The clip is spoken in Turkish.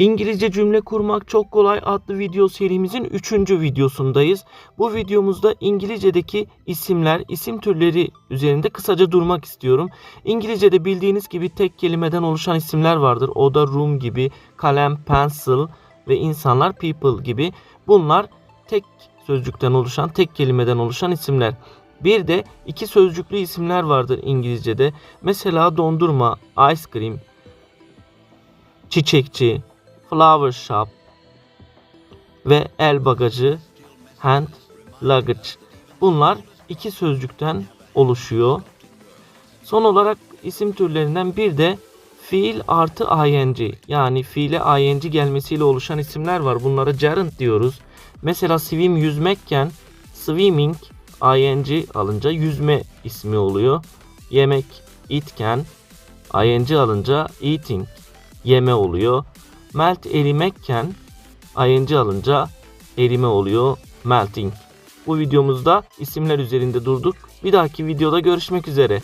İngilizce cümle kurmak çok kolay adlı video serimizin 3. videosundayız. Bu videomuzda İngilizce'deki isimler, isim türleri üzerinde kısaca durmak istiyorum. İngilizce'de bildiğiniz gibi tek kelimeden oluşan isimler vardır. Oda, room gibi, kalem, pencil ve insanlar people gibi. Bunlar tek sözcükten oluşan, tek kelimeden oluşan isimler. Bir de iki sözcüklü isimler vardır İngilizce'de. Mesela dondurma, ice cream, çiçekçi, flower shop ve el bagajı, hand luggage. Bunlar iki sözcükten oluşuyor. Son olarak isim türlerinden bir de fiil artı ing yani fiile ing gelmesiyle oluşan isimler var. Bunlara gerund diyoruz. Mesela swim yüzmekken swimming ing alınca yüzme ismi oluyor. Yemek eatken ing alınca eating yeme oluyor. Melt erimekken ing alınca erime oluyor. Melting. Bu videomuzda isimler üzerinde durduk. Bir dahaki videoda görüşmek üzere.